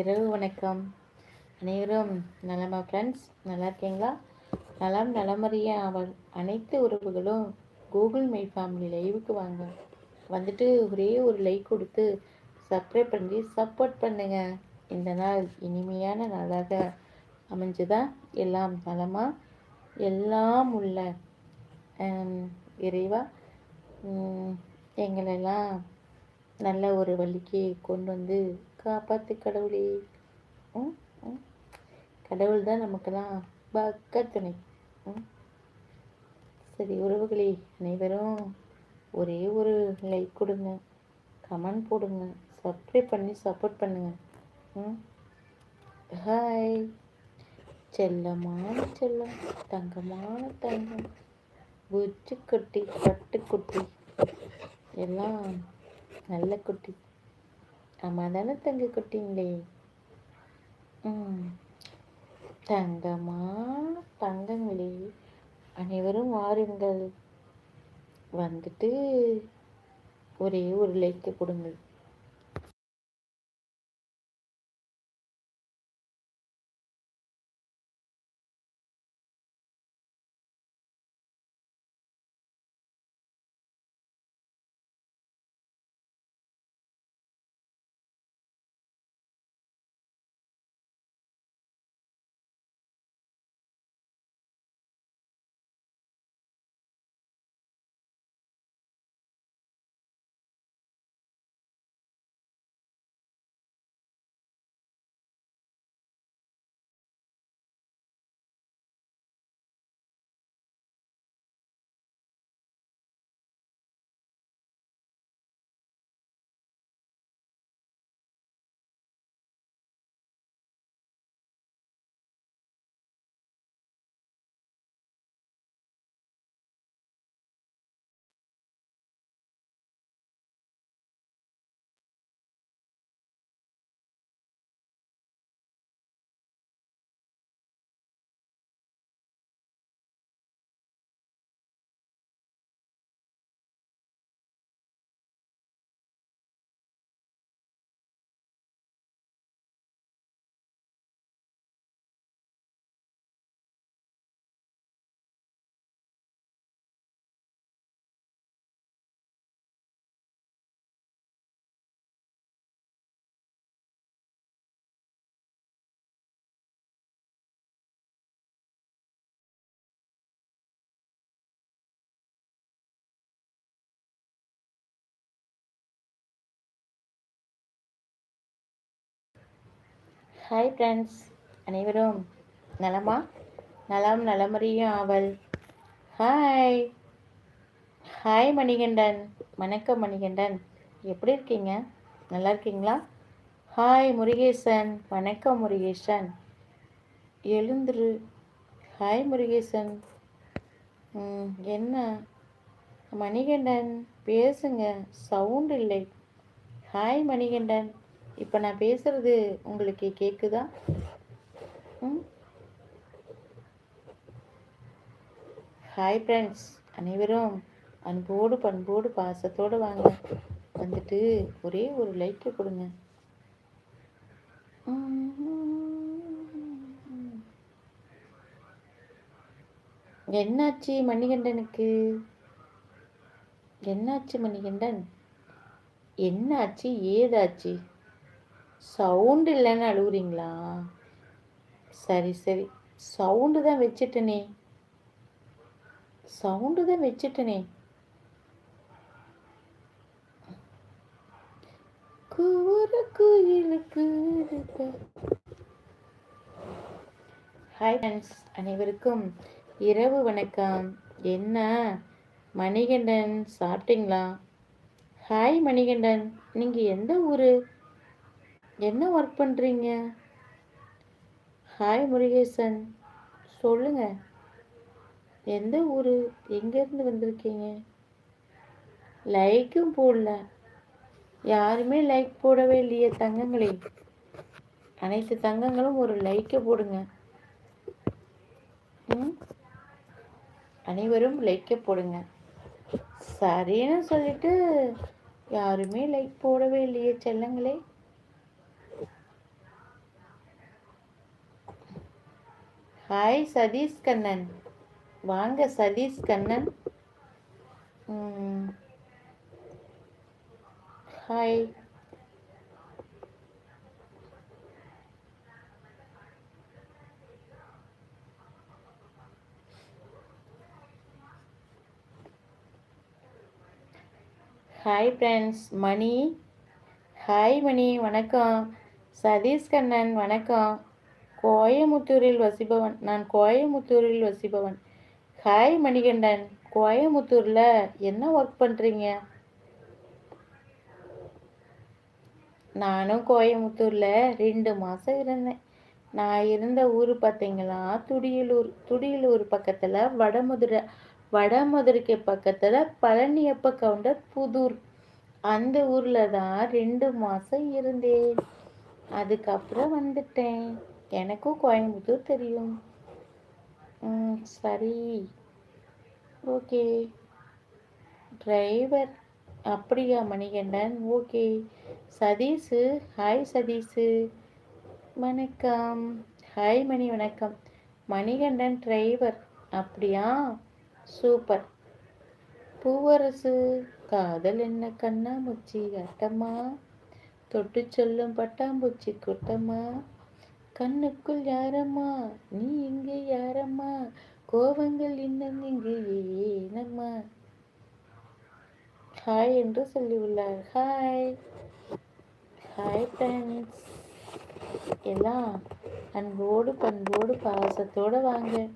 இரவு வணக்கம். அனைவரும் நலமா ஃப்ரெண்ட்ஸ் நல்லா இருக்கீங்களா? நலம் நலமறிய அவள் அனைத்து உறவுகளும் கூகுள் மை ஃபேமிலி லைவுக்கு வாங்க. வந்துட்டு ஒரே ஒரு லைக் கொடுத்து சப்ஸ்கிரைப் பண்ணி சப்போர்ட் பண்ணுங்க. இந்த நாள் இனிமையான நாளாக அமைஞ்சுதான் எல்லாம் நலமாக எல்லாம் உள்ள இறைவா? எங்களெல்லாம் நல்ல ஒரு வழிக்கு கொண்டு வந்து காப்பாற்று கடவுளே. ம், ம். கடவுள் தான் நமக்கெல்லாம் பக்க துணை சரி உறவுகளே அனைவரும் ஒரே ஒரு லைக் கொடுங்க. கமெண்ட் போடுங்க. சப்ஸ்கிரைப் பண்ணி சப்போர்ட் பண்ணுங்க. ம். ஹாய் செல்லமான செல்லம் தங்கமான தங்கம் குட்டி பட்டுக்குட்டி எல்லாம் நல்ல குட்டி. ஆமாம் தானே தங்க குட்டிங்களே? ம். தங்கமான தங்கங்களே அனைவரும் வாருங்கள். வந்துட்டு ஒரே ஒரு லைக்கு கொடுங்கள். ஹாய் ஃப்ரெண்ட்ஸ் அனைவரும் நலமா? நலம் நலமறியும் ஆவல். Hi hi Manikandan. வணக்கம் மணிகண்டன். எப்படி இருக்கீங்க? நல்லா இருக்கீங்களா? ஹாய் முருகேசன். வணக்கம் முருகேசன். எழுந்துரு. ஹாய் முருகேசன். என்ன? மணிகண்டன் பேசுங்க. சவுண்ட் இல்லை. ஹாய் மணிகண்டன். இப்போ நான் பேசுறது உங்களுக்கு கேட்குதா ம்? ஹாய் ஃப்ரெண்ட்ஸ் அனைவரும் அன்போடு பண்போடு பாசத்தோடு வாங்க. வந்துட்டு ஒரே ஒரு லைக்கை கொடுங்க. என்னாச்சு மணிகண்டனுக்கு? என்னாச்சு மணிகண்டன்? என்னாச்சு ஏதாச்சு? சவுண்டு இல்லைன்னு அழுகுறீங்களா சரி சரி. சவுண்டு தான் வச்சுட்டனே. சவுண்டு தான் வச்சுட்டனே. கூற குயிலுக்கு ஹாய் ஃப்ரெண்ட்ஸ் அனைவருக்கும் இரவு வணக்கம். என்ன? மணிகண்டன் சாப்பிட்டீங்களா? ஹாய் மணிகண்டன் நீங்கள் எந்த ஊர்? என்ன ஒர்க் பண்ணுறீங்க ஹாய் முருகேசன். சொல்லுங்க. எந்த ஊர்? எங்கேருந்து வந்திருக்கீங்க? லைக்கும் போடல. யாருமே லைக் போடவே இல்லையே தங்கங்களே. அனைத்து தங்கங்களும் ஒரு லைக்கை போடுங்க. ம்? அனைவரும் லைக்கை போடுங்க. சரின்னு சொல்லிட்டு யாருமே லைக் போடவே இல்லையே செல்லங்களே. ஹாய் சதீஷ் கண்ணன் வாங்க Satish Kannan hi hi friends Mani hi Mani வணக்கம். சதீஷ் கண்ணன் வணக்கம். கோயமுத்தூரில் வசிப்பவன். நான் கோயமுத்தூரில் வசிப்பவன். ஹாய் மணிகண்டன். கோயமுத்தூரில் என்ன ஒர்க் பண்ணுறீங்க நானும் கோயமுத்தூரில் ரெண்டு மாதம் இருந்தேன். நான் இருந்த ஊர் பார்த்தீங்களா துடியலூர். துடியலூர் பக்கத்தில் வடமதுரை வடமதுரைக்கு பக்கத்தில் பழனியப்ப கவுண்டர் புதூர். அந்த ஊரில் தான் ரெண்டு மாதம் இருந்தேன். அதுக்கப்புறம் வந்துட்டேன். எனக்கும் கோயம்புத்தூர் தெரியும். சரி. ஓகே. டிரைவர் அப்படியா மணிகண்டன்? ஓகே. சதீஷு ஹாய் சதீஷு. வணக்கம். ஹாய் மணி வணக்கம். மணிகண்டன் டிரைவர் அப்படியா? சூப்பர். பூவரசு காதல் என்ன கண்ணாமூச்சி அட்டம்மா? தொட்டு சொல்லும் பட்டாம்பூச்சி குட்டம்மா? கண்ணுக்குள் யாரம்மா? நீ இங்கே யாரம்மா? கோபங்கள் இன்னும் இங்கே ஏனம்மா? ஹாய் என்று சொல்லியுள்ளார். ஹாய் ஹாய் ஃப்ரெண்ட்ஸ் எல்லாம் அன்போடு பண்போடு பாசத்தோடு வாங்க.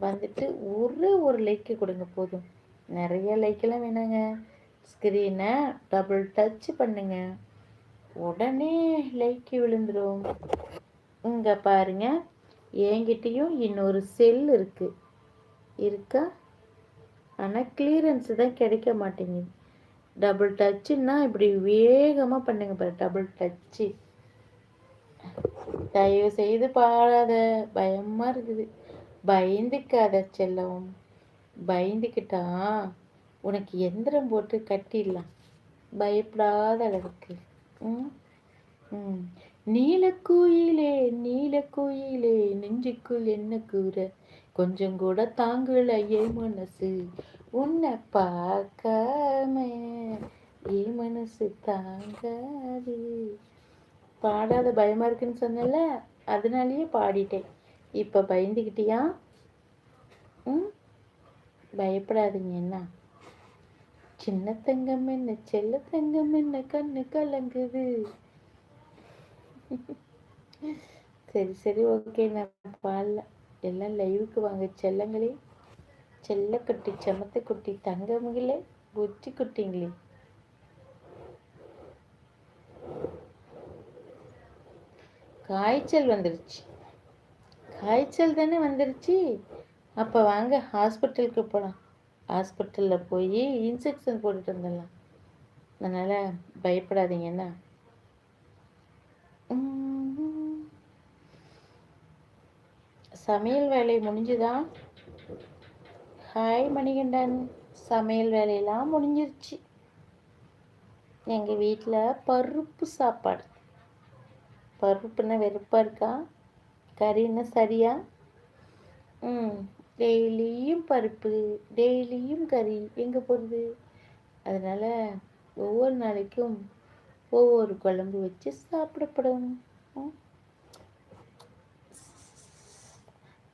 வந்துட்டு ஒரு ஒரு லைக்கு கொடுங்க போதும். நிறைய லைக்கெல்லாம் வேணாங்க. ஸ்க்ரீனை டபுள் டச் பண்ணுங்க. உடனே லைக்கு விழுந்துடும் இங்கே பாருங்க. என்கிட்டயும் இன்னொரு செல் இருக்குது இருக்கா? ஆனால் கிளியரன்ஸ் தான் கிடைக்க மாட்டேங்குது. டபுள் டச்சுன்னா இப்படி வேகமாக பண்ணுங்க பாரு டபுள் டச்சு தயவு செய்து பாடாத பயமாக இருக்குது. பயந்துக்காத செல்லம் பயந்துக்கிட்டா உனக்கு எந்திரம் போட்டு கட்டிடலாம். பயப்படாத அளவுக்கு. ம்? ம். நீலக்குயிலே நீலக்குயிலே நெஞ்சுக்குள் என்ன கூற? கொஞ்சம் கூட தாங்குல ஏ மனசு. உன்னை பார்க்காம ஏ மனசு தாங்காது. பாடாத பயமா இருக்குன்னு சொன்னல அதனாலயே பாடிட்டேன். இப்போ பயந்துக்கிட்டியா ம்? பயப்படாதீங்க என்ன சின்ன தங்கம் என்ன செல்ல தங்கம் என்ன கண்ணு கலங்குது. சரி சரி ஓகே நான் பாடல எல்லாம் லைவுக்கு வாங்க. செல்லங்களே செல்ல குட்டி தங்கமுகிலே குட்டி குட்டிங்களே காய்ச்சல் வந்துருச்சு. காய்ச்சல் தானே வந்துருச்சு? அப்போ வாங்க ஹாஸ்பிட்டலுக்கு போகலாம் ஹாஸ்பிட்டலில் போய் இன்ஜெக்ஷன் போட்டுட்டு வந்துடலாம். அதனால் பயப்படாதீங்க என்ன? சமையல் வேலை முடிஞ்சுதா? ஹாய் மணிகண்டன். சமையல் வேலையெல்லாம் முடிஞ்சிருச்சு. எங்கள் வீட்டில் பருப்பு சாப்பாடு. பருப்புன்னா வெறுப்பாக இருக்கா? கறின்னா சரியா? ம் டெய்லியும் பருப்பு டெய்லியும் கறி. எங்கே போகிறது அதனால் ஒவ்வொரு நாளைக்கும் ஒவ்வொரு குழம்பு வச்சு சாப்பிடப்படும்.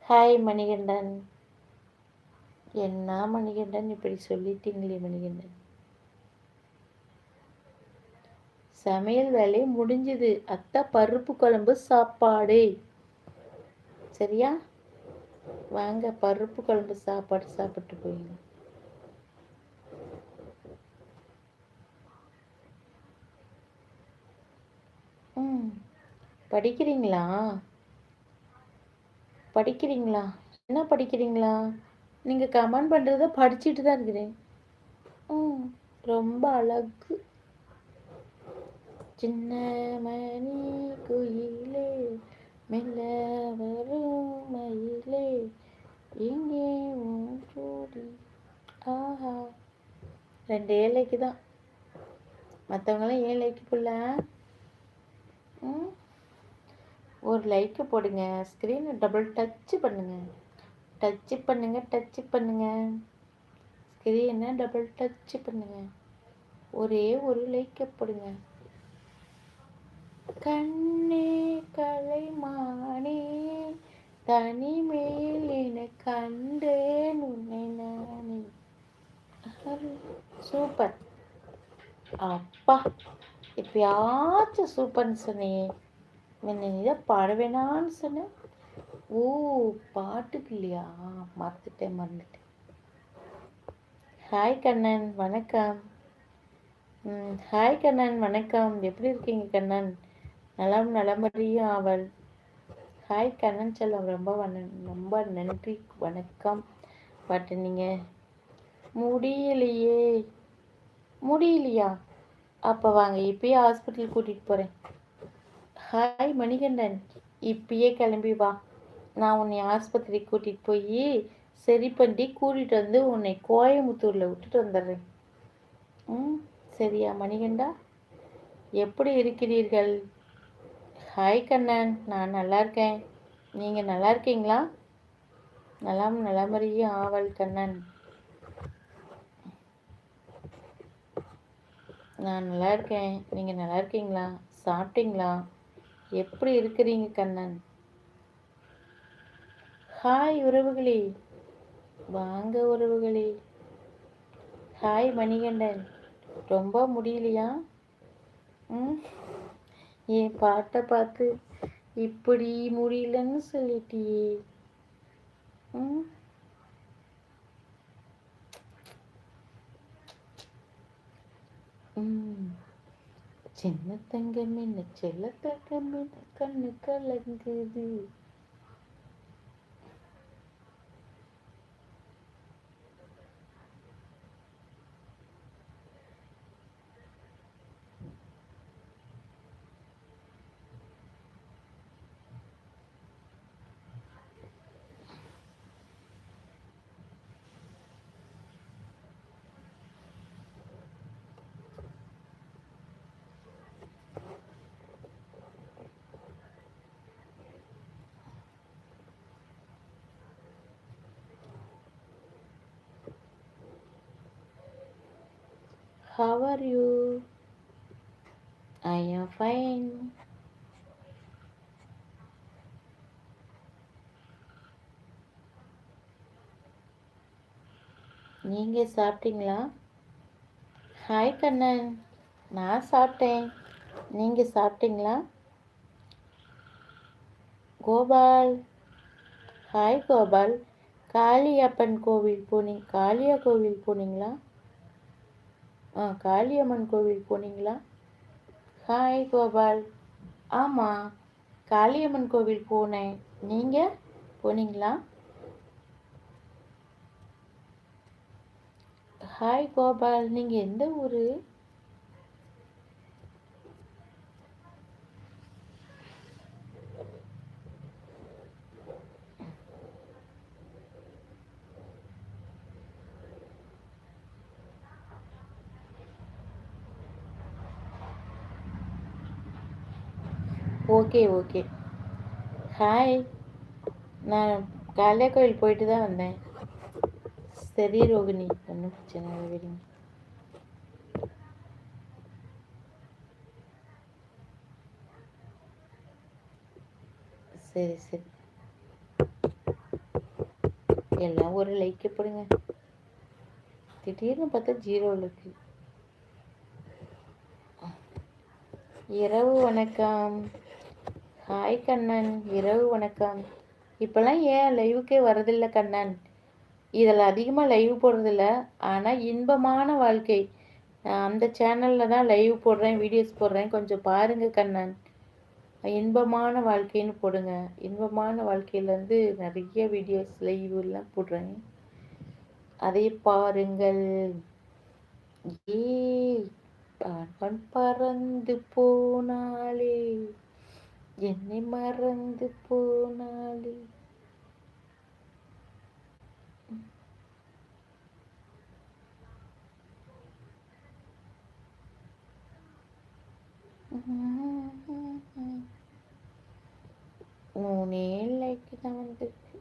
ஹாய் மணிகண்டன். என்ன மணிகண்டன்? இப்படி சொல்லிட்டீங்களே மணிகண்டன். சமையல் வேலை முடிஞ்சது. அத்தை பருப்பு குழம்பு சாப்பாடு. சரியா? வாங்க பருப்பு குழம்பு சாப்பாடு சாப்பிட்டு போயிங்க ம். படிக்கிறீங்களா? படிக்கிறீங்களா? என்ன படிக்கிறீங்களா? நீங்கள் கமெண்ட் பண்ணுறத படிச்சுட்டு தான் இருக்கிறேன். ம் ரொம்ப அழகு. சின்ன மணி குயிலே மெல்ல வரும் மயிலே எங்கே ஜோடி. ஆஹா. ரெண்டு ஏழைக்கு தான். மற்றவங்களாம் ஏழைக்கு பிள்ளை ஒரு லைக்கு போடுங்க ஸ்க்ரீனை டபுள் டச்சு பண்ணுங்க. டச்சு பண்ணுங்க டச்சு பண்ணுங்க. ஸ்க்ரீனை டபுள் டச்சு பண்ணுங்க. ஒரே ஒரு லைக்கை போடுங்க. கண்ணே கலைமானே தனிமேல் என கண்டேன் உன்னை நானே. சூப்பர் அப்பா. எப்பயாச்சும் சூப்பர்னு சொன்னேன். இதை நீ பாட சொன்னேன். ஓ பாட்டுக்கு இல்லையா? மறந்துட்டேன் மறந்துட்டேன். ஹாய் கண்ணன் வணக்கம். ம் ஹாய் கண்ணன் வணக்கம். எப்படி இருக்கீங்க கண்ணன்? நலம் நலமறியும் அவள். ஹாய் கண்ணன் செல்லம் ரொம்ப வன ரொம்ப நன்றி வணக்கம். பாட்டு நீங்கள் முடியலையே. முடியலையா? அப்போ வாங்க இப்பயே ஹாஸ்பிட்டல் கூட்டிகிட்டு போகிறேன் ஹாய் மணிகண்டன். இப்பயே கிளம்பி வா. நான் உன்னை ஆஸ்பத்திரிக்கு கூட்டிகிட்டு போய் சரி பண்ணி கூட்டிகிட்டு வந்து உன்னை கோயம்புத்தூரில் விட்டுட்டு வந்துடுறேன். ம் சரியா மணிகண்டா? எப்படி இருக்கிறீர்கள்? ஹாய் கண்ணன். நான் நல்லா இருக்கேன். நீங்கள் நல்லா இருக்கீங்களா? நலம் நலமறியும் ஆவல் கண்ணன். நான் நல்லா இருக்கேன். நீங்கள் நல்லா இருக்கீங்களா? சாப்பிட்டீங்களா? எப்படி இருக்கிறீங்க கண்ணன்? ஹாய் உறவுகளே. வாங்க உறவுகளே. ஹாய் மணிகண்டன். ரொம்ப முடியலையா? ம். என் பாட்டை பார்த்து இப்படி முடியலன்னு சொல்லிட்டியே. ம். சின்ன தங்கம் என்ன செல்ல தங்கம் என்ன கண்ணு கலங்குது. How are you? I am fine. நீங்கள் சாப்பிட்டீங்களா? ஹாய் கண்ணன். நான் சாப்பிட்டேன். நீங்கள் சாப்பிட்டீங்களா? கோபால். ஹாய் கோபால். காளியப்பன் கோவில் போனீங்க காளியா கோவில் போனீங்களா? ஆ காளியம்மன் கோவில் போனீங்களா? ஹாய் கோபால். ஆமாம் காளியம்மன் கோவில் போனேன். நீங்கள் போனீங்களா? ஹாய் கோபால். நீங்கள் எந்த ஊர்? ஓகே ஓகே ஹாய் நான் காளியா கோயில் போயிட்டு தான் வந்தேன். சரி ரோகிணி. ஒன்றும் பிரச்சனை இல்லை விடுங்க. சரி சரி. எல்லாம் ஒரு லைக் போடுங்க. திடீர்னு பார்த்தா ஜீரோவில் இருக்கு. இரவு வணக்கம். ஹாய் கண்ணன் இரவு வணக்கம். இப்போல்லாம் ஏன் லைவுக்கே வரதில்லை கண்ணன்? இதில் அதிகமாக லைவ் போடுறதில்ல ஆனால் இன்பமான வாழ்க்கை. அந்த சேனலில் தான் லைவ் போடுறேன் வீடியோஸ் போடுறேன். கொஞ்சம் பாருங்கள் கண்ணன். இன்பமான வாழ்க்கைன்னு போடுங்க. இன்பமான வாழ்க்கையிலேருந்து நிறைய வீடியோஸ் லைவ்லாம் போடுறேன். அதை பாருங்கள். ஏ பறந்து போனாலே என்னை மறந்து போனாலே மூணே லைக்கு தான் வந்திருக்கு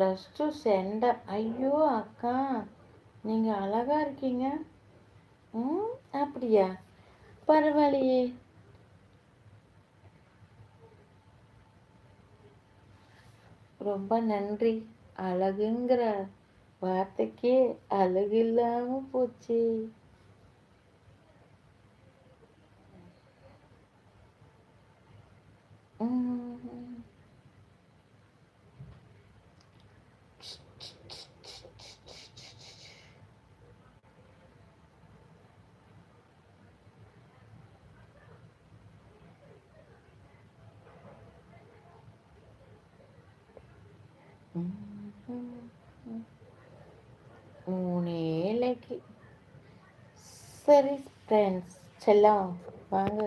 ப்ளஸ் டூ சென்டர் ஐயோ அக்கா நீங்கள் அழகாக இருக்கீங்க. ம் அப்படியா? பரவாயில்லையே. ரொம்ப நன்றி. அழகுங்கிற வார்த்தைக்கே அழகு இல்லாமல் போச்சு. ம். மூணேலைக்கு சரி ஃப்ரெண்ட்ஸ் செல்லம் வாங்க.